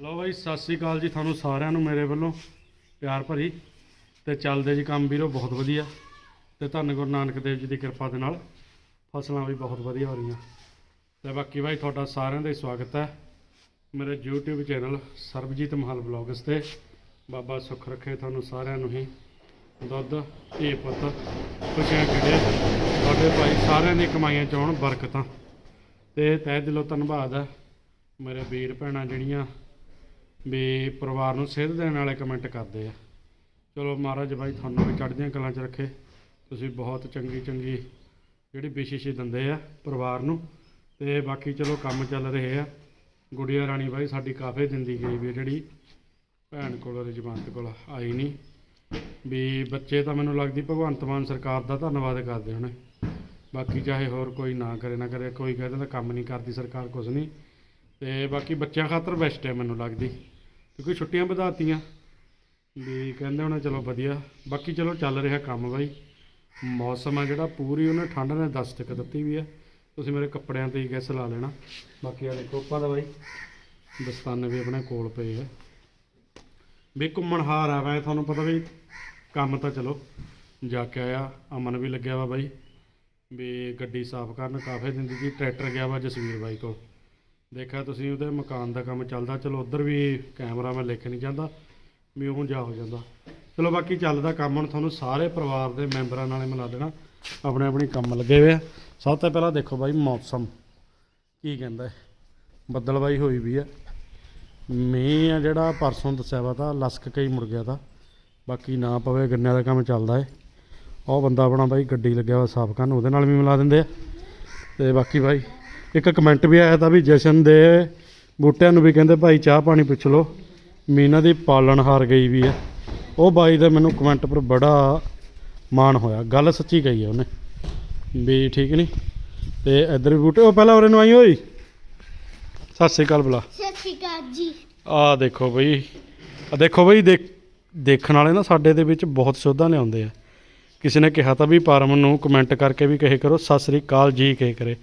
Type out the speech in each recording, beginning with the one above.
ਲਓ ਬਾਈ, ਸਤਿ ਸ੍ਰੀ ਅਕਾਲ ਜੀ ਤੁਹਾਨੂੰ ਸਾਰਿਆਂ ਨੂੰ ਮੇਰੇ ਵੱਲੋਂ। ਪਿਆਰ ਭਰੀ ਤੇ ਚੱਲਦੇ ਜੀ ਕੰਮ ਵੀਰੋ, ਬਹੁਤ ਵਧੀਆ। ਤੇ ਧੰਨ ਗੁਰੂ ਨਾਨਕ ਦੇਵ ਜੀ ਦੀ ਕਿਰਪਾ ਦੇ ਨਾਲ ਫਸਲਾਂ ਵੀ ਬਹੁਤ ਵਧੀਆ ਹੋ ਰਹੀਆਂ। ਤੇ ਬਾਕੀ ਬਾਈ, ਤੁਹਾਡਾ ਸਾਰਿਆਂ ਦਾ ਹੀ ਸਵਾਗਤ ਹੈ ਮੇਰੇ YouTube channel Sarabjit Mahal blogs ਤੇ। ਬਾਬਾ ਸੁੱਖ ਰੱਖੇ ਤੁਹਾਨੂੰ ਸਾਰਿਆਂ ਨੂੰ ਹੀ। ਦੁੱਧ ਧੀ ਪੁੱਤ ਖੁਸ਼ੀਆਂ ਖਿੜੇ ਤੁਹਾਡੇ ਭਾਈ ਸਾਰਿਆਂ ਦੀ ਕਮਾਈਆਂ ਚ ਆਉਣ ਬਰਕਤਾਂ। ਤੇ ਤਹਿ ਦਿਲੋਂ ਧੰਨਵਾਦ ਹੈ ਮੇਰੇ ਵੀਰ ਭੈਣਾਂ ਜਿਹੜੀਆਂ ਵੀ ਪਰਿਵਾਰ ਨੂੰ ਸੇਧ ਦੇਣ ਵਾਲੇ ਕਮੈਂਟ ਕਰਦੇ ਆ। ਚਲੋ ਮਹਾਰਾਜ ਬਾਈ, ਤੁਹਾਨੂੰ ਵੀ ਚੜ੍ਹਦੀਆਂ ਕਲਾਂ 'ਚ ਰੱਖੇ। ਤੁਸੀਂ ਬਹੁਤ ਚੰਗੀ ਚੰਗੀ ਜਿਹੜੀ ਬੇਸ਼ਿਸ਼ੀ ਦਿੰਦੇ ਆ ਪਰਿਵਾਰ ਨੂੰ। ਤੇ ਬਾਕੀ ਚਲੋ ਕੰਮ ਚੱਲ ਰਹੇ ਆ। ਗੁੜੀਆ ਰਾਣੀ ਬਾਈ ਸਾਡੀ ਕਾਫੀ ਦਿੰਦੀ ਗਈ ਵੀ ਜਿਹੜੀ ਭੈਣ ਕੋਲ, ਰਜਵੰਤ ਕੋਲ ਆਈ ਨਹੀਂ ਵੀ ਬੱਚੇ ਤਾਂ ਮੈਨੂੰ ਲੱਗਦੀ ਭਗਵੰਤ ਮਾਨ ਸਰਕਾਰ ਦਾ ਧੰਨਵਾਦ ਕਰਦੇ ਹੋਣੇ। ਬਾਕੀ ਚਾਹੇ ਹੋਰ ਕੋਈ ਨਾ ਕਰੇ ਨਾ ਕਰੇ, ਕੋਈ ਕਹਿੰਦਾ ਤਾਂ ਕੰਮ ਨਹੀਂ ਕਰਦੀ ਸਰਕਾਰ ਕੁਝ ਨਹੀਂ ਤੇ ਬਾਕੀ ਬੱਚਿਆਂ ਖਾਤਰ ਬੈਸਟ ਹੈ ਮੈਨੂੰ ਲੱਗਦੀ, ਕਿਉਂਕਿ ਛੁੱਟੀਆਂ ਵਧਾਤੀਆਂ। ਵੀ ਕਹਿੰਦੇ ਹੁਣ ਚਲੋ ਵਧੀਆ, ਬਾਕੀ ਚਲੋ ਚੱਲ ਰਿਹਾ ਕੰਮ ਬਾਈ। ਮੌਸਮ ਆ ਜਿਹੜਾ, ਪੂਰੀ ਉਹਨੇ ਠੰਡ ਨੇ ਦਸਤਕ ਦਿੱਤੀ ਵੀ ਆ। ਤੁਸੀਂ ਮੇਰੇ ਕੱਪੜਿਆਂ ਤੇ ਹੀ ਗੈਸ ਲਾ ਲੈਣਾ। ਬਾਕੀ ਆ ਦੇਖੋ ਆਪਾਂ ਦਾ ਬਾਈ, ਦਸਤਾਨੇ ਵੀ ਆਪਣੇ ਕੋਲ ਪਏ ਆ। ਵੀ ਘੁੰਮਣਹਾਰ ਆ ਵੈ ਤੁਹਾਨੂੰ ਪਤਾ ਵੀ ਕੰਮ ਤਾਂ ਚਲੋ ਜਾ ਕੇ ਆਇਆ, ਅਮਨ ਵੀ ਲੱਗਿਆ ਵਾ ਬਾਈ। ਵੀ ਗੱਡੀ ਸਾਫ਼ ਕਰਨ, ਕਾਫੀ ਦਿਨ ਦੀ ਟਰੈਕਟਰ ਗਿਆ ਵਾ ਜਸਵੀਰ ਬਾਈ ਕੋਲ। ਦੇਖਿਆ ਤੁਸੀਂ ਉਹਦੇ ਮਕਾਨ ਦਾ ਕੰਮ ਚੱਲਦਾ, ਚਲੋ ਉਧਰ ਵੀ ਕੈਮਰਾ ਮੈਂ ਲਿਖ ਕੇ ਨਹੀਂ ਜਾਂਦਾ, ਵੀ ਉਹ ਜਾ ਹੋ ਜਾਂਦਾ। ਚਲੋ ਬਾਕੀ ਚੱਲਦਾ ਕੰਮ, ਹੁਣ ਤੁਹਾਨੂੰ ਸਾਰੇ ਪਰਿਵਾਰ ਦੇ ਮੈਂਬਰਾਂ ਨਾਲੇ ਮਿਲਾ ਦੇਣਾ, ਆਪਣੇ ਆਪਣੇ ਕੰਮ ਲੱਗੇ ਹੋਏ ਆ। ਸਭ ਤੋਂ ਪਹਿਲਾਂ ਦੇਖੋ ਬਾਈ ਮੌਸਮ, ਕੀ ਕਹਿੰਦਾ ਹੈ? ਬੱਦਲਬਾਈ ਹੋਈ ਵੀ ਆ। ਮੀਂਹ ਆ ਜਿਹੜਾ, ਪਰਸੋਂ ਦੱਸਿਆ ਵਾ ਤਾਂ, ਲਸਕ ਕਈ ਮੁੜ ਗਿਆ ਤਾਂ। ਬਾਕੀ ਨਾ ਪਵੇ, ਗੰਨਿਆਂ ਦਾ ਕੰਮ ਚੱਲਦਾ ਏ ਉਹ ਬੰਦਾ ਆਪਣਾ ਬਾਈ ਗੱਡੀ ਲੱਗਿਆ ਹੋਇਆ ਸਾਫ਼ ਕਰਨ, ਉਹਦੇ ਨਾਲ ਵੀ ਮਿਲਾ ਦਿੰਦੇ ਆ। ਤੇ ਬਾਕੀ ਬਾਈ ਇੱਕ ਕਮੈਂਟ ਵੀ ਆਇਆ ਤਾਂ ਵੀ ਜਸ਼ਨ ਦੇ ਬੂਟਿਆਂ ਨੂੰ ਵੀ ਕਹਿੰਦੇ ਭਾਈ ਚਾਹ ਪਾਣੀ ਪੁੱਛ ਲਓ। ਮੀਨਾ ਦੀ ਪਾਲਣ ਹਾਰ ਗਈ ਵੀ ਹੈ। ਉਹ ਬਾਈ ਦਾ ਮੈਨੂੰ ਕਮੈਂਟ ਪਰ ਬੜਾ ਮਾਣ ਹੋਇਆ। ਗੱਲ ਸੱਚੀ ਕਹੀ ਹੈ ਉਹਨੇ ਵੀ ਠੀਕ ਨਹੀਂ ਤੇ ਇੱਧਰ ਵੀ ਬੂਟੇ ਉਹ ਪਹਿਲਾਂ ਉਰੇ ਨੂੰ ਆਈ ਹੋਈ? ਸਤਿ ਸ੍ਰੀ ਅਕਾਲ ਬੁਲਾ ਸਤਿ ਸ਼੍ਰੀ ਅਕਾਲ ਜੀ। ਆ ਦੇਖੋ ਬਈ। ਆ ਦੇਖੋ ਬਈ ਦੇਖ ਦੇਖਣ ਵਾਲੇ ਨਾ ਸਾਡੇ ਦੇ ਵਿੱਚ ਬਹੁਤ ਸੋਧਾਂ ਲਿਆਉਂਦੇ ਆ। ਕਿਸੇ ਨੇ ਕਿਹਾ ਤਾਂ ਵੀ ਪਰਮ ਨੂੰ ਕਮੈਂਟ ਕਰਕੇ ਵੀ ਕਹੇ ਕਰੋ ਸਤਿ ਸ੍ਰੀ ਅਕਾਲ ਜੀ ਕਹੇ ਕਰੇ।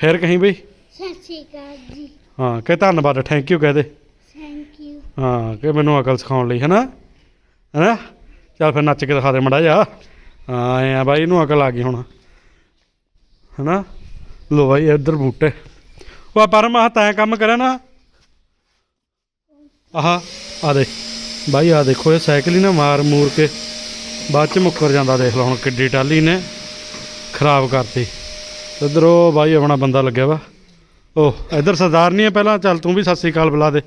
ਫਿਰ ਕਹੀਂ ਬਈ? ਸਤਿ ਸ਼੍ਰੀ ਅਕਾਲ ਜੀ। ਹਾਂ ਕਿ ਧੰਨਵਾਦ ਥੈਂਕ ਯੂ ਕਹਦੇ ਥੈਂਕ ਯੂ ਹਾਂ ਕਿ ਮੈਨੂੰ ਅਕਲ ਸਿਖਾਉਣ ਲਈ ਹੈਨਾ? ਹੈਨਾ? ਚੱਲ ਫਿਰ ਨੱਚ ਕੇ ਦਿਖਾ ਦੇ ਮੜਾ ਜਾ। ਹਾਂ ਐ ਆ ਬਾਈ ਇਹਨੂੰ ਅਕਲ ਆ ਗਈ ਹੁਣ। ਹੈਨਾ? ਲੋ ਬਾਈ ਇੱਧਰ ਬੂਟੇ। ਉਹ ਪਰਮ ਆਹ ਤੈਂ ਕੰਮ ਕਰਿਆ ਨਾ? ਆਹ ਆ ਦੇ ਬਾਈ ਆ ਦੇਖੋ ਇਹ ਸਾਈਕਲ ਹੀ ਨਾ ਮਾਰ ਮੂਰ ਕੇ ਬਾਅਦ ਚ ਮੁੱਕਰ ਜਾਂਦਾ ਦੇਖ ਲਓ ਹੁਣ ਕਿੱਡੀ ਟਾਲੀ ਨੇ। ਖਰਾਬ ਕਰਤੀ। ਇੱਧਰ ਉਹ ਬਾਈ ਆਪਣਾ ਬੰਦਾ ਲੱਗਿਆ ਵਾ। ਉਹ ਇੱਧਰ ਸਰਦਾਰ ਨਹੀਂ ਹੈ ਪਹਿਲਾਂ? ਚੱਲ ਤੂੰ ਵੀ ਸਤਿ ਸ੍ਰੀ ਅਕਾਲ ਬੁਲਾ ਦੇ।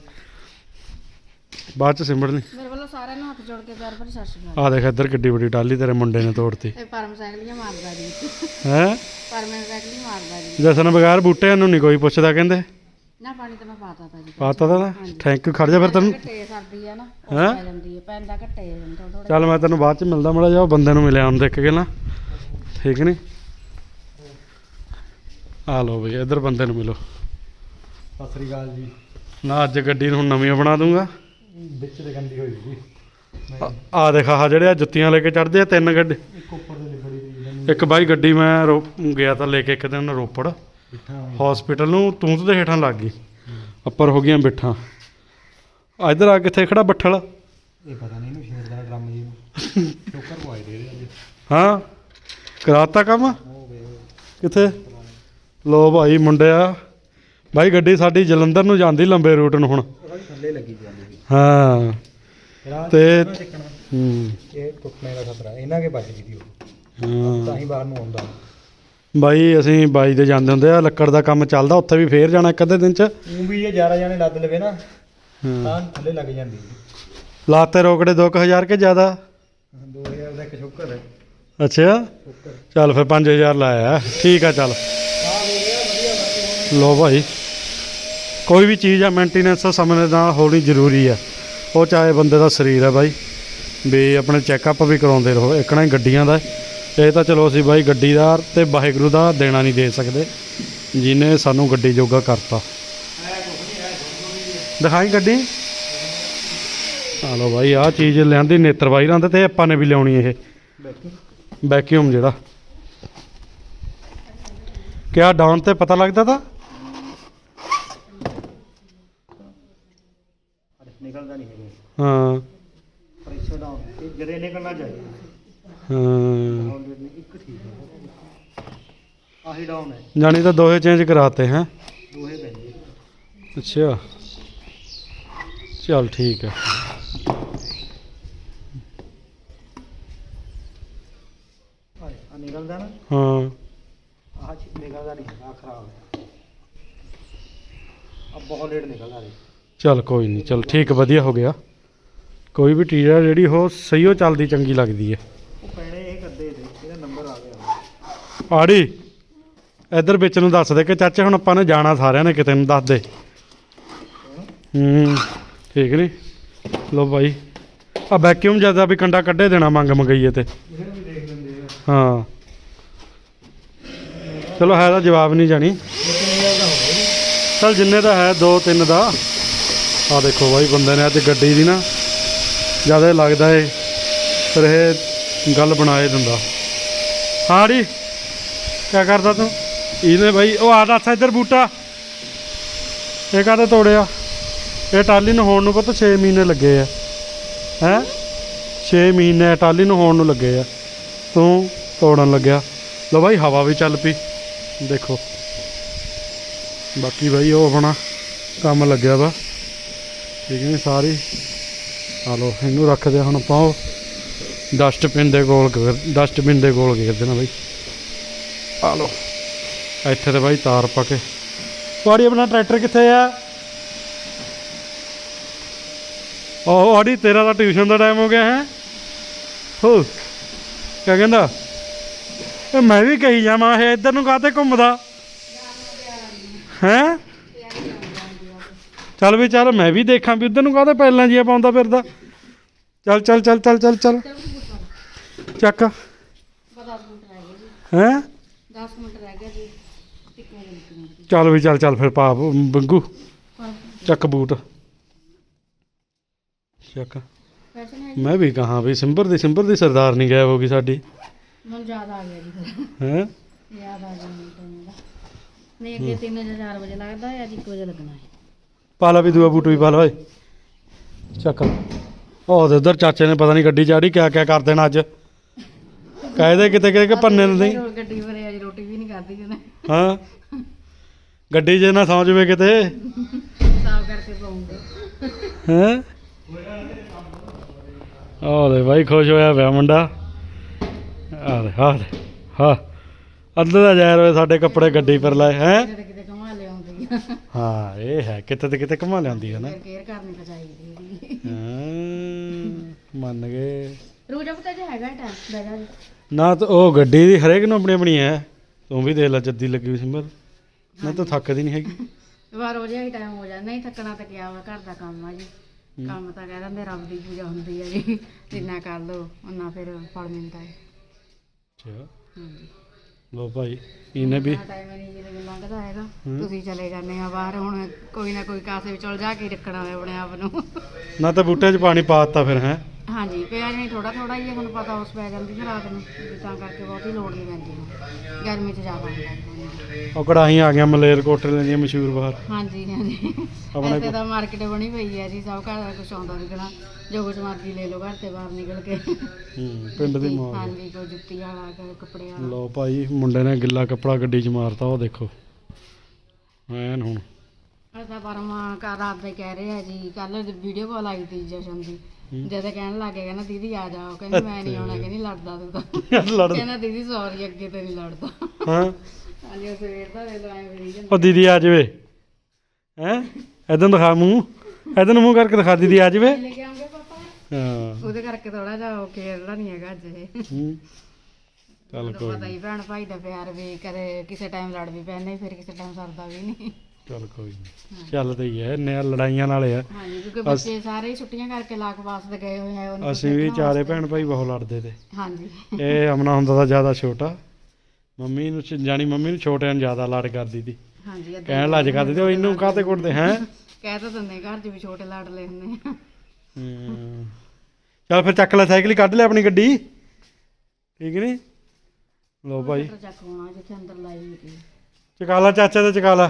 ਬਾਅਦ ਚ ਸਿਮੜਨੀ ਮੇਰੇ ਵੱਲੋਂ ਸਾਰਿਆਂ ਨੂੰ ਹੱਥ ਜੋੜ ਕੇ ਪਿਆਰ ਭਰੀ ਸਤਿ ਸ਼੍ਰੀ ਅਕਾਲ। ਆ ਦੇਖ ਇੱਧਰ ਕਿੱਡੀ ਵੱਡੀ ਟਾਲੀ ਤੇਰੇ ਮੁੰਡੇ ਨੇ ਤੋੜਤੀ। ਇਹ ਪਰਮ ਸਾਈਕਲੀਆਂ ਮਾਰਦਾ ਜੀ। ਹੈ? ਪਰਮ ਸਾਈਕਲੀ ਮਾਰਦਾ ਜੀ। ਜਸਨ ਬਗੈਰ ਬੂਟਿਆਂ ਨੂੰ ਨਹੀਂ ਕੋਈ ਪੁੱਛਦਾ ਕਹਿੰਦੇ। ਨਾ ਪਾਣੀ ਤਾਂ ਮੈਂ ਪਾਤਾ ਤਾ ਜੀ। ਪਾਤਾ ਤਾਂ ਨਾ ਥੈਂਕ ਯੂ ਖੜ ਜਾ ਫਿਰ ਤੈਨੂੰ। ਘੱਟੇ ਸਰਦੀ ਆ ਨਾ ਉਹ ਹੈਂ? ਪੈ ਜਾਂਦੀ ਹੈ ਪੈਂਦਾ ਘੱਟੇ ਜਾਂਦਾ ਥੋੜਾ ਚੱਲ ਮੈਂ ਤੈਨੂੰ ਬਾਅਦ ਚ ਮਿਲਦਾ ਮੜਾ ਜਾ ਬੰਦੇ ਨੂੰ ਮਿਲਿਆ ਹੁਣ ਦੇਖ ਕੇ ਨਾ। ਠੀਕ ਨਹੀਂ ਆ ਲੋ ਬਈ ਇੱਧਰ ਬੰਦੇ ਨੂੰ ਮਿਲੋ। ਸਤਿ ਸ੍ਰੀ ਅਕਾਲ ਜੀ। ਨਾ ਅੱਜ ਗੱਡੀ ਨੂੰ ਨਵੀਂ ਬਣਾ ਦੂੰਗਾ। ਵਿੱਚ ਤੇ ਗੰਦੀ ਹੋਈ ਜੀ ਆ ਦੇਖ ਆਹ ਜਿਹੜੇ ਆ ਜੁੱਤੀਆਂ ਲੈ ਕੇ ਚੜਦੇ ਆ ਤਿੰਨ ਗੱਡੇ। ਇੱਕ ਉੱਪਰ ਲਿਖੜੀ ਦੀ ਜਮੀ ਇੱਕ ਬਾਈ ਗੱਡੀ ਮੈਂ ਗਿਆ ਤਾਂ ਲੈ ਕੇ ਇੱਕ ਦਿਨ ਰੋਪੜ। ਹਸਪੀਟਲ ਨੂੰ ਤੂੰ ਤੇ ਹੇਠਾਂ ਲੱਗ ਗਈ। ਉੱਪਰ ਹੋ ਗਈਆਂ ਬਿੱਠਾਂ। ਆ ਇੱਧਰ ਆ ਕਿੱਥੇ ਖੜਾ ਬੱਠਲ? ਇਹ ਪਤਾ ਨਹੀਂ ਇਹਨੂੰ ਸ਼ੇਰ ਦਾ ਡਰਮ ਜੀ। ਨੂੰ ਸ਼ੋਕਰ ਪਵਾਈ ਦੇ ਹਾਂ ਕਰਾਤਾ ਕੰਮ? ਕਿੱਥੇ? ਲੋ ਭਾਈ ਮੁੰਡਿਆ। ਭਾਈ ਗੱਡੀ ਸਾਡੀ ਜਲੰਧਰ ਨੂੰ ਜਾਂਦੀ ਲੰਬੇ ਰੂਟ ਨੂੰ ਹੁਣ। ਥੱਲੇ ਲੱਗੀ ਜਾਂਦੀ ਹਾਂ। ਤੇ- ਹੂੰ। ਇਹ ਟੁੱਟਣੇ ਦਾ ਖਤਰਾ ਇਹਨਾਂ ਕੇ ਬਚ ਗਈ ਉਹ। ਹਾਂ। ਤਾਂ ਹੀ ਬਾਹਰ ਨੂੰ ਆਉਂਦਾ। ਬਾਈ ਅਸੀਂ ਬਾਈ ਦੇ ਜਾਂਦੇ ਹੁੰਦੇ ਆ ਲੱਕੜ ਦਾ ਕੰਮ ਚੱਲਦਾ ਉੱਥੇ ਵੀ ਫੇਰ ਜਾਣਾ ਇੱਕ ਅੱਧੇ ਦਿਨ ਚ। ਉਹ ਵੀ ਇਹ 11 ਜਾਣੇ ਲੱਦ ਲਵੇ ਨਾ ਹਾਂ। ਤਾਂ ਥੱਲੇ ਲੱਗ ਜਾਂਦੀ ਲਾਤੇ ਰੋਕੜੇ 2000 ਕੇ ਜ਼ਿਆਦਾ? 2000 ਦਾ ਇੱਕ ਸ਼ੋਕਰ ਹੈ। ਅੱਛਾ। ਚੱਲ ਫਿਰ 5000 ਲਾਇਆ। ਠੀਕ ਆ ਚੱਲ ਹਾਂ ਹੋ ਗਿਆ ਵਧੀਆ ਵਧੀਆ ਲੋ ਭਾਈ, ਕੋਈ ਵੀ ਚੀਜ਼ ਆ ਮੇਨਟੇਨੈਂਸ ਸਮੇਂ ਨਾਲ ਹੋਣੀ ਜ਼ਰੂਰੀ ਆ। ਉਹ ਚਾਹੇ ਬੰਦੇ ਦਾ ਸਰੀਰ ਆ ਬਾਈ ਵੀ ਆਪਣੇ ਚੈੱਕਅਪ ਵੀ ਕਰਾਉਂਦੇ ਰਹੋ ਇੱਕਣਾ ਹੀ ਗੱਡੀਆਂ ਦਾ। ਇਹ ਤਾਂ ਚਲੋ ਅਸੀਂ ਬਾਈ ਗੱਡੀ ਦਾ ਤੇ ਵਾਹਿਗੁਰੂ ਦਾ ਦੇਣਾ ਨਹੀਂ ਦੇ ਸਕਦੇ ਜਿਨੇ ਸਾਨੂੰ ਗੱਡੀ ਜੋਗਾ ਕਰਤਾ। ਦਿਖਾਈ ਗੱਡੀ? ਆ ਲੋ ਬਾਈ ਆਹ ਚੀਜ਼ ਲਿਆਂਦੀ ਨੇਤਰ ਬਾਈ ਰਾਂ ਤੇ ਆਪਾਂ ਨੇ ਵੀ ਲਿਆਉਣੀ ਇਹ। ਵੈਕਿਊਮ ਜਿਹੜਾ। ਕਿਆ ਡਾਊਨ ਤੇ ਪਤਾ ਲੱਗਦਾ ਤਾਂ? ਨਿਕਲਦਾ ਨਹੀਂ ਹੈਗਾ। ਹਾਂ। ਪ੍ਰੈਸ਼ਰ ਡਾਊਨ ਤੇ ਜਦੇ ਨਿਕਲਣਾ ਚਾਹੀਦਾ। ਹਾਂ। ਆਲਰੇਡੀ ਇੱਕ ਠੀਕ ਹੈ ਆਹੀ ਡਾਊਨ ਹੈ। ਜਾਣੀ ਤਾਂ ਦੋਹੇ ਚੇਂਜ ਕਰਾਤੇ ਹੈ। ਦੋਹੇ ਪੈਂਦੇ। ਅੱਛਾ। ਚੱਲ ਠੀਕ ਹੈ ਆ ਨਿਕਲਦਾ ਨਾ ਹਾਂ ਆਹ ਚੀਜ਼ ਨਿਕਲਦਾ ਨਹੀਂ ਆ ਖਰਾਬ ਹੈ ਆ ਬਹੁਤ ਲੇਟ ਨਿਕਲਦਾ ਰੇ ਚੱਲ ਕੋਈ ਨਹੀਂ ਚੱਲ ਠੀਕ ਵਧੀਆ ਹੋ ਗਿਆ। ਕੋਈ ਵੀ ਚੀਜ਼ ਆ ਜਿਹੜੀ ਉਹ ਸਹੀ ਉਹ ਚੱਲਦੀ ਚੰਗੀ ਲੱਗਦੀ ਹੈ ਉਹ ਪੈਣੇ ਇਹ ਕੱਦੇ ਦੇ ਇਹਦਾ ਨੰਬਰ ਆ ਗਿਆ। ਆੜੀ ਇੱਧਰ ਵਿੱਚ ਨੂੰ ਦੱਸ ਦੇ ਕਿ ਚਾਚੇ ਹੁਣ ਆਪਾਂ ਨੇ ਜਾਣਾ ਸਾਰਿਆਂ ਨੇ ਕਿਤੇ ਨੂੰ ਦੱਸ ਦੇ। ਹੂੰ ਠੀਕ ਨਹੀਂ ਲੋ ਭਾਈ ਆ ਵੈਕਿਊਮ ਜ਼ਿਆਦਾ ਵੀ ਕੰਡਾ ਕੱਢੇ ਦੇਣਾ ਮੰਗ ਮੰਗਈਏ ਤੇ। ਹਾਂ। ਚਲੋ ਹੈ ਤਾਂ ਜਵਾਬ ਨਹੀਂ ਜਾਣੀ। ਦਾ ਚਲ ਜਿੰਨੇ ਦਾ ਹੈ ਦੋ ਤਿੰਨ ਦਾ। ਆ ਦੇਖੋ ਬਾਈ ਬੰਦੇ ਨੇ ਅੱਜ ਗੱਡੀ ਦੀ ਨਾ ਜ਼ਿਆਦਾ ਲੱਗਦਾ ਏ ਫਿਰ ਇਹ ਗੱਲ ਬਣਾਏ ਦਿੰਦਾ। ਹਾਂ ੜੀ ਕੀ ਕਰਦਾ ਤੂੰ? ਇਹਨੇ ਬਾਈ, ਉਹ ਆ ਦੱਸ ਇੱਧਰ ਬੂਟਾ। ਇਹ ਕਾਹਦੇ ਤੋੜਿਆ? ਇਹ ਟਾਲੀ ਨੂੰ ਹੋਣ ਨੂੰ ਪਤਾ 6 ਮਹੀਨੇ ਲੱਗੇ ਆ। ਹੈ? 6 ਮਹੀਨੇ ਟਾਲੀ ਨੂੰ ਹੋਣ ਨੂੰ ਲੱਗੇ ਆ। ਤੂੰ ਤੋੜਨ ਲੱਗਿਆ। ਲੋ ਬਾਈ, ਹਵਾ ਵੀ ਚੱਲ ਪਈ। ਦੇਖੋ। ਬਾਕੀ ਬਾਈ, ਉਹ ਆਪਣਾ ਕੰਮ ਲੱਗਿਆ ਵਾ। ਠੀਕ ਨਹੀਂ ਸਾਰੀ। ਆ ਲੋ ਇਹਨੂੰ ਰੱਖਦੇ ਹਾਂ ਹੁਣ ਆਪਾਂ ਉਹ। ਡਸਟਬਿਨ ਦੇ ਕੋਲ ਡਸਟਬਿਨ ਦੇ ਕੋਲ ਗੇਰ ਦੇਣਾ ਬਾਈ। ਆ ਲੋ ਇੱਥੇ ਤੇ ਬਾਈ ਤਾਰ ਪਾ ਕੇ। ਤੁਹਾਡੀ ਆਪਣਾ ਟਰੈਕਟਰ ਕਿੱਥੇ ਆ? ਉਹ ਆੜੀ ਤੇਰਾ ਦਾ ਟਿਊਸ਼ਨ ਦਾ ਟਾਈਮ ਹੋ ਗਿਆ ਹੈ। ਹੋ, ਕਿਆ ਕਹਿੰਦਾ? ਇਹ ਮੈਂ ਵੀ ਕਹੀ ਜਾਵਾਂ, ਇਹ ਇੱਧਰ ਨੂੰ ਕਾਹਤੇ ਘੁੰਮਦਾ? ਹੈਂ? ਚੱਲ ਵੀ ਚੱਲ ਮੈਂ ਵੀ ਦੇਖਾਂ ਵੀ ਉਧਰ ਨੂੰ ਕਾਹਦੇ ਪਹਿਲਾਂ ਜੀਆ ਪਾਉਂਦਾ ਫਿਰਦਾ। ਚੱਲ ਚੱਲ ਚੱਲ ਚੱਲ ਚੱਲ ਚੱਲ। ਚੱਕ। ਬਸ 10 ਮਿੰਟ ਰਹਿ ਗਏ ਜੀ ਹੈਂ? 10 ਮਿੰਟ ਰਹਿ ਗਏ ਜੀ ਚੱਲ ਵੀ ਚੱਲ ਚੱਲ ਫਿਰ ਪਾ ਬੰਗੂ। ਚੱਕ ਬੂਟ। ਚੱਕ। ਮੈਂ ਵੀ ਕਹਾਂ ਵੀ ਸਿੰਬਰ ਦੀ ਸਿੰਬਰ ਦੀ ਸਰਦਾਰ ਨਹੀਂ ਗਾਇਬ ਹੋ ਗਈ ਸਾਡੀ। ਮਨ ਯਾਦ ਆ ਗਿਆ ਜੀ ਹੈਂ? ਯਾਦ ਆ ਗਿਆ ਨਹੀਂ ਅੱਗੇ 3 ਜਾਂ 4 ਵਜੇ ਲੱਗਦਾ ਹੈ ਅੱਜ 1 ਵਜੇ ਲੱਗਣਾ ਹੈ। ਪਾ ਲਾ ਵੀ ਦੂਆ ਬੂਟ ਵੀ ਪਾ ਲਾ ਓਏ। ਚੱਕ। ਉਹ ਉਧਰ ਚਾਚੇ ਨੇ ਪਤਾ ਨਹੀਂ ਗੱਡੀ ਚਾੜੀ ਕਿਆ ਕਿਆ ਕਰ ਦੇਣਾ ਅੱਜ। ਕਾਇਦੇ ਕਿਤੇ ਕਿਤੇ ਕਿ ਪੰਨੇ ਨੂੰ ਨਹੀਂ। ਗੱਡੀ ਭਰੇ ਅੱਜ ਰੋਟੀ ਵੀ ਨਹੀਂ ਖਾਧੀ ਉਹਨੇ। ਹਾਂ। ਗੱਡੀ 'ਚ ਨਾ ਸੌਂ ਜਵੇ ਕਿਤੇ। ਸਾਫ਼ ਕਰਕੇ ਪਾਉਂਗੇ। ਹੈਂ? ਆਹ ਦੇ ਬਾਈ ਖੁਸ਼ ਹੋਇਆ ਪਿਆ ਮੁੰਡਾ। ਆ ਦੇ ਆ ਦੇ ਹਾਂ ਅੱਧੇ ਦਾ ਜਾਇਰ ਹੋਏ ਸਾਡੇ ਕੱਪੜੇ ਗੱਡੀ ਪਰ ਲਾਏ ਹੈ ਕਿਤੇ ਕਿਤੇ ਕਮਾ ਲਿਆਉਂਦੀ ਆ ਹਾਂ ਇਹ ਹੈ ਕਿਤੇ ਤੇ ਕਿਤੇ ਘੁਮਾ ਲਿਆਉਂਦੀ ਹੈ ਨਾ। ਫਿਰ ਕੇਅਰ ਕਰਨੀ ਤਾਂ ਚਾਹੀਦੀ ਇਹਦੀ। ਹਾਂ, ਮੰਨ ਗਏ। ਰੋਜਾ ਪਤਾ ਜੇ ਹੈਗਾ ਟਾਈਮ ਬਹਿ ਜਾ ਜੀ ਨਾ ਤਾਂ ਉਹ ਗੱਡੀ ਦੀ ਹਰੇਕ ਨੂੰ ਆਪਣੀ ਆਪਣੀ ਹੈ। ਤੂੰ ਵੀ ਦੇਖ ਲੈ ਜੱਦੀ ਲੱਗੀ ਹੋਈ ਸਿੰਬਰ ਨਾ ਤਾਂ ਥੱਕਦੀ ਨਹੀਂ ਹੈਗੀ। ਵਾਰ ਹੀ ਟਾਈਮ ਹੋ ਜਾਂਦਾ। ਨਹੀਂ ਥੱਕਣਾ ਤਾਂ ਕਿਆ ਵਾ ਘਰ ਦਾ ਕੰਮ ਆ ਜੀ। ਕੰਮ ਤਾਂ ਕਹਿ ਦਿੰਦੇ ਰੱਬ ਦੀ ਪੂਜਾ ਹੁੰਦੀ ਹੈ ਜੀ। ਜਿੰਨਾ ਕਰ ਲਓ ਉਹਨਾਂ ਫਿਰ ਫਲ ਮਿਲਦਾ ਹੈ ਅੱਛਾ। ਹਾਂਜੀ। ਲੋ ਭਾਈ ਇਹਨੇ ਵੀ ਟਾਈਮ ਨਹੀਂ ਜਿਵੇਂ ਲੰਘਦਾ ਹੈਗਾ। ਤੁਸੀਂ ਚਲੇ ਜਾਂਦੇ ਆ ਬਾਹਰ ਹੁਣ ਕੋਈ ਨਾ ਕੋਈ ਕਾਸੇ ਵਿੱਚ ਚਲ ਜਾ ਕੇ ਰੱਖਣਾ ਆਪਣੇ ਆਪ ਨੂੰ। ਨਾ ਤਾਂ ਬੂਟੇ 'ਚ ਪਾਣੀ ਪਾ ਦਿੱਤਾ ਫਿਰ ਹੈ। ਹਾਂਜੀ ਪਿਆ ਨਹੀਂ ਥੋੜਾ ਥੋੜਾ ਹੀ ਹੈ ਹੁਣ ਪਤਾ ਉਸ ਪੈ ਜਾਂਦੀ ਹੈ ਰਾਤ ਨੂੰ ਵੀ ਤਾਂ ਕਰਕੇ ਬਹੁਤੀ ਲੋੜ ਨਹੀਂ ਪੈਂਦੀ ਹੁਣ। ਗਰਮੀ 'ਚ ਜ਼ਿਆਦਾ ਹੁੰਦਾ ਹੈ। ਪਾਣੀ। ਉਹ ਕੜਾਹੀਆਂ ਆ ਗਿਆ ਮਲੇਰ ਕੋਟਲੇ ਦੀਆਂ ਮਸ਼ਹੂਰ ਬਾਹਰ। ਹਾਂਜੀ ਹਾਂਜੀ। ਆਪਣੇ ਇੱਥੇ ਤਾਂ ਮਾਰਕੀਟ ਬਣੀ ਪਈ ਹੈ ਜੀ ਸਭ ਘਰ ਦਾ ਕੁਝ ਆਉਂਦਾ ਵਿਕਣਾ ਜੋ ਕੁਝ ਮਰਜ਼ੀ ਲੈ ਲਓ ਘਰ ਤੇ ਬਾਹਰ ਨਿਕਲ ਕੇ। ਹੂੰ ਪਿੰਡ ਦੀ ਮਾਰ ਹਾਂਜੀ ਕੋਈ ਜੁੱਤੀ ਵਾਲਾ ਕੋਈ ਕੱਪੜੇ ਵਾਲਾ। ਲੋ ਭਾਈ ਮੁੰਡੇ ਨੇ ਗਿੱਲਾ ਕੱਪੜਾ ਗੱਡੀ 'ਚ ਮਾਰਤਾ ਉਹ ਦੇਖੋ। ਐਨ ਹੁਣ। ਅਸਾਂ ਪਰਮਾ ਕਾ ਰਾਤ ਦੇ ਕਹਿ ਰਹੇ ਆ ਜੀ ਕੱਲ ਵੀਡੀਓ ਕਾਲ ਆਈ ਤੀ ਜਸ਼ਨ ਦੀ। ਜਦ ਕਹਿਣ ਲੱਗੇ ਕਹਿੰਦਾ ਦੀਦੀ ਆ ਜਾਓ। ਕਹਿੰਦੀ ਮੈਂ ਨਹੀਂ ਆਉਣਾ। ਕਹਿੰਦੀ ਲੜਦਾ ਤੂੰ ਤਾਂ। ਲੜ ਕਹਿੰਦਾ ਦੀਦੀ ਸੌਰੀ ਅੱਗੇ ਤੇ ਨਹੀਂ ਲੜਦਾ। ਹਾਂ। ਉਹ ਸਵੇਰ ਦਾ ਦੀਦੀ ਆ ਜਾਵੇ। ਹੈ? ਇਦਾਂ ਦਿਖਾ ਮੂੰਹ। ਇਦਾਂ ਨੂੰ ਮੂੰਹ ਕਰਕੇ ਦਿਖਾ ਦੀਦੀ ਆ ਜਾਵੇ। ਲੈ ਕੇ ਆਉਂਗੇ ਪਾਪਾ। ਹਾਂ। ਉਹਦੇ ਕਰਕੇ ਥੋੜਾ ਜਿਹਾ ਉਹ ਖੇਡਦਾ ਨਹੀਂ ਹੈਗਾ ਅੱਜ ਇਹ। ਚੱਲ ਕੋਈ ਪਤਾ ਹੀ ਭੈਣ ਭਾਈ ਦਾ ਪਿਆਰ ਵੀ ਕਦੇ ਕਿਸੇ ਟਾਈਮ ਲੜ ਵੀ ਪੈਂਦੇ ਫਿਰ ਕਿਸੇ ਟਾਈਮ ਸਰਦਾ ਵੀ ਨਹੀਂ। ਚੱਲ ਕੋਈ ਨਹੀਂ ਚੱਲਦੇ ਹੀ ਐ ਨੇ ਲੜਾਈਆਂ ਨਾਲੇ ਆ। ਹਾਂਜੀ ਕਿਉਂਕਿ ਬੱਚੇ ਸਾਰੇ ਹੀ ਛੁੱਟੀਆਂ ਕਰਕੇ ਲਾਖ ਪਾਸ ਤੇ ਗਏ ਹੋਏ ਆ ਉਹਨੂੰ ਅਸੀਂ ਵੀ ਚਾਰੇ ਭੈਣ ਭਾਈ ਬਹੁਤ ਲੜਦੇ ਤੇ। ਹਾਂਜੀ। ਇਹ ਅਮਨਾ ਹੁੰਦਾ ਤਾਂ ਜ਼ਿਆਦਾ ਛੋਟਾ। ਮੰਮੀ ਨੂੰ ਮੰਮੀ ਛੋਟਿਆਂ ਨੂੰ ਜ਼ਿਆਦਾ ਲਾਡ ਕਰਦੀ ਹਾਂਜੀ ਏਦਾਂ ਕਹਿਣ ਲੱਜ ਕਰਦੀ ਤੇ ਉਹ ਇਹਨੂੰ ਕਾਹਤੇ ਕੁੱਟਦੇ ਹੈ? ਕਹਿ ਤਾਂ ਦਿੰਦੇ ਘਰ 'ਚ ਵੀ ਛੋਟੇ ਲਾਡਲੇ ਹੁੰਦੇ ਆ। ਚੱਲ ਫਿਰ ਚੱਕ ਲੈ ਸਾਈਕਲ ਹੀ ਕੱਢ ਲੈ ਆਪਣੀ ਗੱਡੀ। ਠੀਕ ਨਹੀਂ ਲੋ ਭਾਈ। ਚੱਕ ਹੋਣਾ ਜਿੱਥੇ ਅੰਦਰ ਲਾਈ ਹੋਈ ਸੀ ਚਕਾ ਲਾ ਚਾਚਾ ਤੇ ਚਕਾ ਲਾ।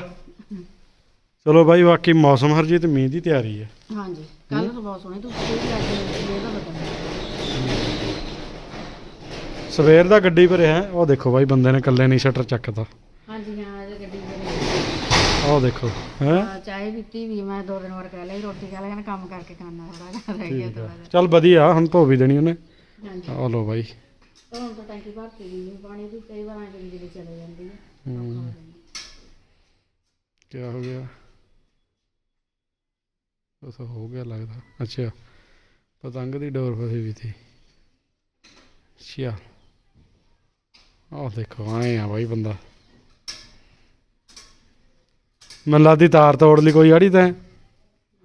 ਚਲੋ ਬਾਈ ਬਾਕੀ ਮੌਸਮ ਹਰਜੀਤ ਮੀਂਹ ਦੀ ਤਿਆਰੀ ਹੈ। ਹਾਂਜੀ ਕੱਲ ਤਾਂ ਬਹੁਤ ਸੋਹਣੀ ਧੁੱਪ ਸੀ ਅੱਜ ਸਵੇਰ ਦਾ ਸਵੇਰ ਦਾ ਗੱਡੀ ਭਰਿਆ ਹੈ ਉਹ ਦੇਖੋ ਬਾਈ ਬੰਦੇ ਨੇ ਇਕੱਲੇ ਨਹੀਂ ਸ਼ਟਰ ਚੱਕਦਾ। ਹਾਂਜੀ ਹਾਂ ਅੱਜ ਗੱਡੀ ਦੇ ਉਹ ਦੇਖੋ ਹੈ? ਚਾਹ ਪੀਤੀ ਵੀ ਮੈਂ ਦੋ ਦਿਨ ਹੋਰ ਕਹਿ ਲਈ ਰੋਟੀ ਖਾ ਕਹਿੰਦਾ ਕੰਮ ਕਰਕੇ ਖਾਣਾ ਥੋੜਾ ਜਿਹਾ ਰਹਿ ਗਿਆ ਥੋੜਾ ਜਿਹਾ। ਚੱਲ ਵਧੀਆ ਹੁਣ ਧੋ ਵੀ ਦੇਣੀ ਉਹਨੇ। ਹਾਂਜੀ। ਆ ਲੋ ਬਾਈ। ਹੁਣ ਤਾਂ ਟੈਂਕੀ ਭਰਤੀ ਗਈ ਹੈ, ਪਾਣੀ ਵੀ ਕਈ ਵਾਰ ਵੀ ਚਲੇ ਜਾਂਦੀ ਹੈ। ਹੂੰ। ਕੀ ਹੋ ਗਿਆ? ਬਸ ਹੋ ਗਿਆ ਲੱਗਦਾ। ਅੱਛਾ, ਪਤੰਗ ਦੀ ਡੋਰ ਫਸੀ ਵੀ ਥੀ ਅੱਛਾ। ਆਹ ਦੇਖੋ, ਆਏ ਆ ਬਾਈ ਬੰਦਾ। ਮੈਨੂੰ ਲੱਗਦੀ ਤਾਰ ਤੋੜ ਲਈ ਕੋਈ ਆੜੀ ਤੈਂ।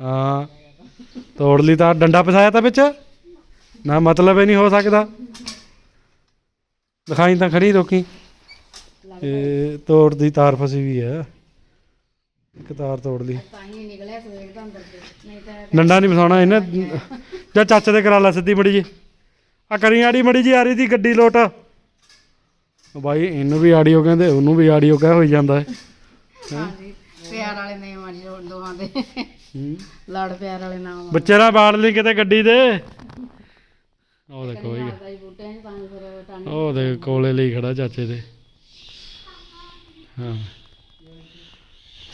ਹਾਂ, ਤੋੜ ਲਈ ਤਾਂ ਡੰਡਾ ਫਸਾਇਆ ਤਾਂ ਵਿੱਚ। ਨਾ ਮਤਲਬ ਹੀ ਨਹੀਂ ਹੋ ਸਕਦਾ। ਦਿਖਾਈ ਤਾਂ ਖੜੀ ਰੋਕੀ। ਇਹ ਤੋੜ ਦੀ ਤਾਰ ਫਸੀ ਵੀ ਹੈ ਇੱਕ ਤਾਰ ਤੋੜ ਲਈ। ਤਾਂ ਹੀ ਨਿਕਲਿਆ ਸਵੇਰ ਦਾ ਅੰਦਰ ਤੇ ਨਹੀਂ ਤਾਂ ਡੰਡਾ ਨਹੀਂ ਫਸਾਉਣਾ ਇਹਨੇ। ਜਾਂ ਚਾਚੇ ਦੇ ਕਰਾ ਲੈ ਸਿੱਧੀ ਮੜੀ ਜੀ। ਆ ਕਰੀ ਆੜੀ ਮੜੀ ਜੀ ਆ ਰਹੀ ਦੀ ਗੱਡੀ ਲੋਟ। ਉਹ ਬਾਈ ਇਹਨੂੰ ਵੀ ਆੜੀਓ ਕਹਿੰਦੇ ਉਹਨੂੰ ਵੀ ਆੜੀਓ ਕਹਿ ਹੋਈ ਜਾਂਦਾ ਹੈ। ਹਾਂਜੀ ਪਿਆਰ ਵਾਲੇ ਜੀ ਉਹ ਦੋਹਾਂ ਦੇ। ਹੂੰ। ਲੜ ਪਿਆਰ ਵਾਲੇ ਨਾਮ ਬੱਚੇ ਨਾਲ ਬਾੜ ਲਈ ਕਿਤੇ ਗੱਡੀ ਦੇ ਉਹ ਦੇਖੋ ਬਾਈ ਮਾਰਦਾ ਜੀ ਬੂਟਿਆਂ 'ਚ ਤਾਂ ਹੀ ਫਿਰ ਟਾਣੀ ਉਹ ਦੇ ਕੋਲੇ ਲਈ ਖੜਾ ਚਾਚੇ ਦੇ। ਹਾਂ।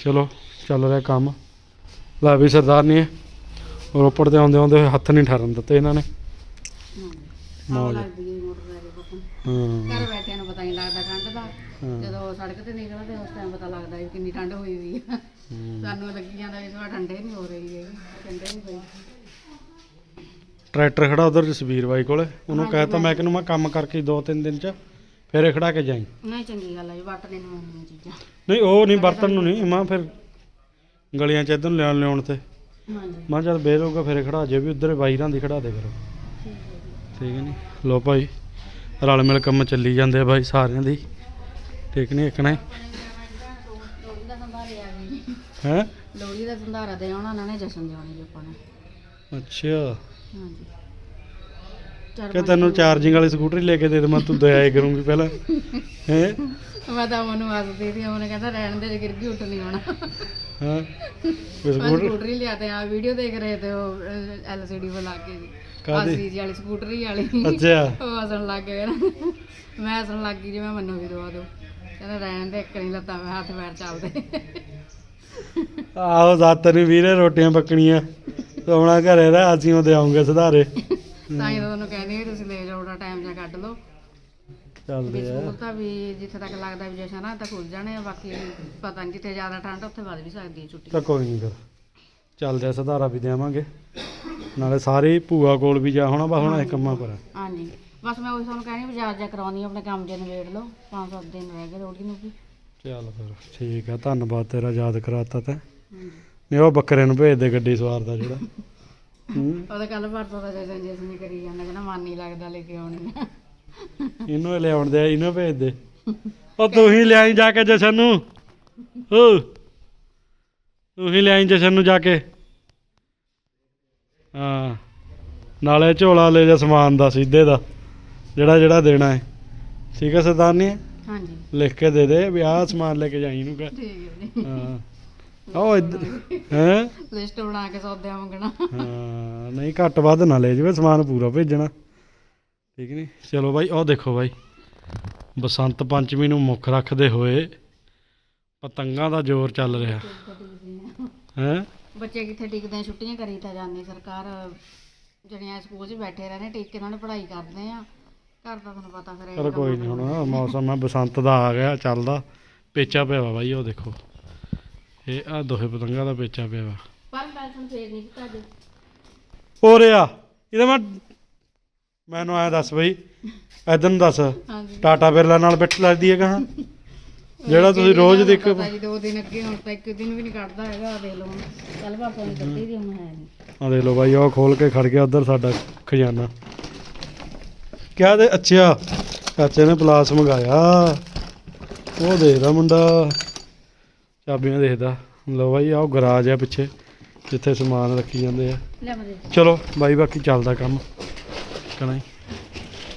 ਚਲੋ ਚੱਲ ਰਿਹਾ ਕੰਮ। ਲੈ ਵੀ ਸਰਦਾਰ ਨਹੀਂ ਰੋਪੜ ਤੇ ਆਉਂਦੇ ਆਉਂਦੇ ਹੱਥ ਨਹੀਂ ਠਰਨ ਦਿੱਤੇ ਇਹਨਾਂ ਨੇ। ਮੌਜ ਹੈ ਘਰ ਬੈਠਿਆਂ ਨੂੰ ਪਤਾ ਨਹੀਂ ਲੱਗਦਾ ਠੰਡ ਦਾ। ਜਦੋਂ ਸੜਕ ਤੇ ਨਿਕਲਦੇ ਉਸ ਟਾਈਮ ਪਤਾ ਲੱਗਦਾ ਵੀ ਕਿੰਨੀ ਠੰਡ ਹੋਈ ਵੀ ਆ। ਹੂੰ। ਸਾਨੂੰ ਲੱਗੀ ਜਾਂਦਾ ਵੀ ਥੋੜਾ ਠੰਡੇ ਨਹੀਂ ਹੋ ਰਹੀ ਹੈਗੀ ਠੰਡੇ ਨਹੀਂ ਪਈ ਟਰੈਕਟਰ ਖੜਾ ਉਧਰ ਜਸਵੀਰ ਬਾਈ ਕੋਲੇ। ਉਹਨੂੰ ਕਹਿਤਾ ਮੈਂ ਕਿਹਨੂੰ ਮੈਂ ਕੰਮ ਕਰਕੇ ਦੋ ਤਿੰਨ ਦਿਨ ਚ ਫੇਰੇ ਖੜਾ ਕੇ ਜਾਈ। ਨਹੀਂ ਚੰਗੀ ਗੱਲ ਹੈ ਜੀ ਵਰਤਣੇ ਨੂੰ ਆਉਂਦੀਆਂ ਚੀਜ਼ਾਂ। ਨਹੀਂ ਉਹ ਨਹੀਂ ਬਰਤਨ ਨੂੰ ਨਹੀਂ ਮੈਂ ਫਿਰ ਗਲੀਆਂ ਚ ਇਧਰ ਨੂੰ ਲਿਆਉਣ ਲਿਆਉਣ ਤੇ। ਹਾਂਜੀ। ਮੈਂ ਜਦ ਬੇਰ ਹੋਊਗਾ ਫੇਰੇ ਖੜਾ ਜੇ ਵੀ ਉਧਰ ਬਾਈਰਾਂ ਦੀ ਖੜਾ ਦੇ ਕਰੋ। ਠੀਕ ਹੈ ਨਹੀਂ ਲੋ ਭਾਈ ਰਲ ਮਿਲ ਕੰਮ ਚੱਲੀ ਜਾਂਦੇ ਆ ਭਾਈ ਸਾਰਿਆਂ ਦੀ। ਠੀਕ ਨਹੀਂ ਇੱਕ ਨਹੀਂ ਲੋਹੜੀ ਦਾ ਸੰਧਾਰੇ ਆ ਗਏ ਜੀ ਹੈ? ਲੋਹੜੀ ਦਾ ਸੰਧਾਰਾ ਦੇ ਆਉਣਾ ਉਹਨਾਂ ਨੇ ਜਸ਼ਨ ਦੇ ਆਉਣੀ ਜੀ ਆਪਾਂ ਨੇ। ਅੱਛਾ। ਹਾਂਜੀ। ਕਿ ਤੈਨੂੰ ਚਾਰਜਿੰਗ ਵਾਲੀ ਸਕੂਟਰੀ ਲੈ ਕੇ ਦੇ ਦੇਵਾਂ ਤੂੰ ਦਇਆ ਕਰੂੰਗੀ ਪਹਿਲਾਂ। ਹੈ? ਮੈਂ ਤਾਂ ਮਨੂੰ ਆਸਦੀ ਸੀ ਉਹਨੇ ਕਹਿੰਦਾ ਰਹਿਣ ਦੇ ਜੇ ਗਿਰ ਗਈ ਉੱਠ ਨਹੀਂ ਆਉਣਾ। ਹਾਂ? ਮੈਂ ਸਕੂਟਰ ਲਿਆ ਤੇ ਆ ਵੀਡੀਓ ਦੇਖ ਰਹੇ ਤੇ ਉਹ ਐਲਸੀਡੀ ਬੁਲਾ ਕੇ ਜੀ। ਕਾਹਦੀ? ਆਸੀ ਵਾਲੀ ਸਕੂਟਰੀ ਵਾਲੀ। ਅੱਛਾ। ਉਹ ਹੱਸਣ ਲੱਗ ਗਏ ਨਾ। ਮੈਂ ਹੱਸਣ ਲੱਗ ਗਈ ਜਿਵੇਂ ਮੈਨੂੰ ਵੀ ਦਵਾ ਦਿਓ। ਕਹਿੰਦਾ ਰਹਿਣ ਦੇ ਇੱਕ ਨਹੀਂ ਲੱਤਾਂ ਮੈਂ ਹੱਥ ਪੈਰ ਚੱਲਦੇ। ਆਹੋ ਜ਼ਾਤ ਨੂੰ ਵੀਰੇ ਰੋਟੀਆਂ ਪੱਕਣੀਆਂ। ਸੋਣਾ ਘਰੇ ਦਾ ਅਸੀਂ ਉਹਦੇ ਆਉਂਗੇ ਸੁਧਾਰੇ। ਤਾਂ ਹੀ ਤਾਂ ਤੁਹਾਨੂੰ ਕਹਿੰਦੀ ਵੀ ਤੁਸੀਂ ਲੈ ਜਾਓ ਟਾਈਮ ਜਾਂ ਕੱਢ ਲਓ। ਵੀ ਚੱਲਦੇ ਆ। ਸਕੂਲ ਤਾਂ ਵੀ ਜਿੱਥੇ ਤੱਕ ਲੱਗਦਾ ਵੀ ਜਸ਼ਨ ਆ ਤਾਂ ਖੁੱਲ ਜਾਣੇ ਆ ਬਾਕੀ ਪਤਾ ਨਹੀਂ ਜਿੱਥੇ ਜ਼ਿਆਦਾ ਠੰਡ ਉੱਥੇ ਵੱਧ ਵੀ ਸਕਦੀ ਹੈ ਛੁੱਟੀ। ਤਾਂ ਕੋਈ ਨਹੀਂ ਫਿਰ। ਚੱਲਦੇ ਆ ਸੁਧਾਰਾ ਵੀ ਦੇਵਾਂਗੇ। ਨਾਲੇ ਸਾਰੇ ਭੂਆ ਕੋਲ ਵੀ ਜਾ ਹੋਣਾ ਬਸ ਹੁਣ ਇਹ ਕੰਮਾਂ ਪਰ। ਆ। ਹਾਂਜੀ। ਬਸ ਮੈਂ ਉਹੀ ਤੁਹਾਨੂੰ ਕਹਿੰਦੀ ਬਾਜ਼ਾਰ ਜਾ ਕਰਾਉਣੀ ਆਪਣੇ ਕੰਮ ਜੇ ਨਿਬੇੜ ਲਓ। ਪੰਜ ਸੱਤ ਦਿਨ ਰਹਿ ਗਏ ਲੋਹੜੀ ਨੂੰ ਵੀ। ਚੱਲ ਫਿਰ ਠੀਕ ਆ। ਧੰਨਵਾਦ ਤੇਰਾ ਯਾਦ ਕਰਾਤਾ ਤੈਂ। ਹਾਂਜੀ। ਨਹੀਂ ਉਹ ਬੱਕਰੇ ਨੂੰ ਭੇਜ ਦੇ ਗੱਡੀ ਸਵਾਰ ਦਾ ਜਿਹੜਾ। ਹੂੰ। ਉਹਦਾ ਕੱਲ ਪਰਸੋਂ ਦਾ ਜਸ਼ਨ ਜਿਸ ਨੇ ਕਰੀ ਜਾਂਦਾ ਕਹਿੰਦਾ ਮਨ ਨਹੀਂ ਲੱਗਦਾ ਲੈ ਕੇ ਆਉਣੀ ਆ ਇਹਨੂੰ ਹੀ ਲਿਆਉਣ ਦੇ ਇਹਨੂੰ ਭੇਜ ਦੇ। ਉਹ ਤੂੰ ਹੀ ਲਿਆਈ ਜਾ ਕੇ ਜਸ਼ਨ ਨੂੰ। ਓ ਤੂੰ ਹੀ ਲਿਆਈ ਜਸ਼ਨ ਨੂੰ ਜਾ ਕੇ। ਹਾਂ। ਨਾਲੇ ਝੋਲਾ ਲੈ ਜਾ ਸਮਾਨ ਦਾ ਸਿੱਧੇ ਦਾ। ਜਿਹੜਾ ਜਿਹੜਾ ਦੇਣਾ ਹੈ। ਠੀਕ ਹੈ ਸਰਦਾਰਨੀ? ਹਾਂਜੀ। ਲਿਖ ਕੇ ਦੇ ਦੇ ਵੀ ਆਹ ਸਮਾਨ ਲੈ ਕੇ ਜਾਈ ਇਹਨੂੰ ਕਹਿ। ਠੀਕ ਹੈ। ਜੀ ਹਾਂ। ਉਹ ਇੱਧਰ ਹੈ? ਲਿਸਟ ਬਣਾ ਕੇ ਸੌਦਿਆਂ ਮੰਗਣਾ ਹਾਂ ਨਹੀਂ ਘੱਟ ਵੱਧ ਨਾ ਲੈ ਜਾਵੇ ਸਮਾਨ ਪੂਰਾ ਭੇਜਣਾ। ਠੀਕ ਨਹੀਂ ਚਲੋ ਬਾਈ ਉਹ ਦੇਖੋ ਬਾਈ। ਬਸੰਤ ਪੰਚਮੀ ਨੂੰ ਮੁੱਖ ਰੱਖਦੇ ਹੋਏ ਪਤੰਗਾਂ ਦਾ ਜ਼ੋਰ ਚੱਲ ਰਿਹਾ। ਹੈ? ਬੱਚੇ ਕਿੱਥੇ ਟਿਕਦੇ ਆ ਛੁੱਟੀਆਂ ਕਰੀ ਤਾਂ ਜਾਂਦੀ ਸਰਕਾਰ। ਜਿਹੜੀਆਂ ਸਕੂਲ 'ਚ ਬੈਠੇ ਰਹਿੰਦੇ ਟਿਕ ਕੇ ਉਹਨਾਂ ਨੇ ਪੜ੍ਹਾਈ ਕਰਦੇ ਆ। ਘਰ ਦਾ ਤੁਹਾਨੂੰ ਪਤਾ ਫਿਰ ਇਹ ਚਲ ਕੋਈ ਨਹੀਂ ਹੁਣ ਮੌਸਮ ਆ ਬਸੰਤ ਦਾ ਆ ਗਿਆ ਚੱਲਦਾ। ਪੇਚਾ ਪਿਆ ਵਾ ਬਾਈ ਉਹ ਦੇਖੋ। ਇਹ ਆ ਦੋਹੇ ਪਤੰਗਾਂ ਦਾ ਪੇਚਾ ਪਿਆ ਵਾ। ਪਰ ਪੈਸਨ ਫੇਰ ਨਹੀਂ ਦਿੱਤਾ ਜੀ। ਹੋ ਰਿਹਾ ਇਹਦਾ ਮੈਂ ਮੈਨੂੰ ਐ ਦੱਸ ਬਈ ਇਦਾਂ ਨੂੰ ਦੱਸ ਹਾਂਜੀ। ਟਾਟਾ ਬਿਰਲਾ ਨਾਲ ਬਿੱਟ ਲੱਗਦੀ ਹੈ ਕਹਾਂ ਜਿਹੜਾ ਤੁਸੀਂ ਰੋਜ਼ ਪਤਾ ਜੀ ਦੋ ਦਿਨ ਅੱਗੇ ਹੁਣ ਤਾਂ ਇੱਕ ਦਿਨ ਵੀ ਨਹੀਂ ਕੱਢਦਾ ਹੈਗਾ ਆਹ ਦੇਖ ਲਓ ਹੁਣ। ਕੱਲ ਪਰਸੋਂ ਦੀ ਕੱਢੀ ਦੀ ਹੁਣ ਹੈ ਨਹੀਂ ਆ ਦੇਖ ਲਓ ਬਾਈ ਉਹ ਖੋਲ ਕੇ ਖੜ ਗਿਆ ਉਧਰ ਸਾਡਾ ਖਜ਼ਾਨਾ। ਕਿਆ ਦੇ ਅੱਛਾ ਚਾਚੇ ਨੇ ਪਲਾਸ ਮੰਗਾਇਆ। ਉਹ ਦੇਖਦਾ ਮੁੰਡਾ। ਚਾਬੀਆਂ ਦੇਖਦਾ। ਲਓ ਬਾਈ ਆਹ ਗਰਾਜ ਆ ਪਿੱਛੇ ਜਿੱਥੇ ਸਮਾਨ ਰੱਖੀ ਜਾਂਦੇ ਆ। ਚਲੋ ਬਾਈ ਬਾਕੀ ਚੱਲਦਾ ਕੰਮ। ਕਹਣਾ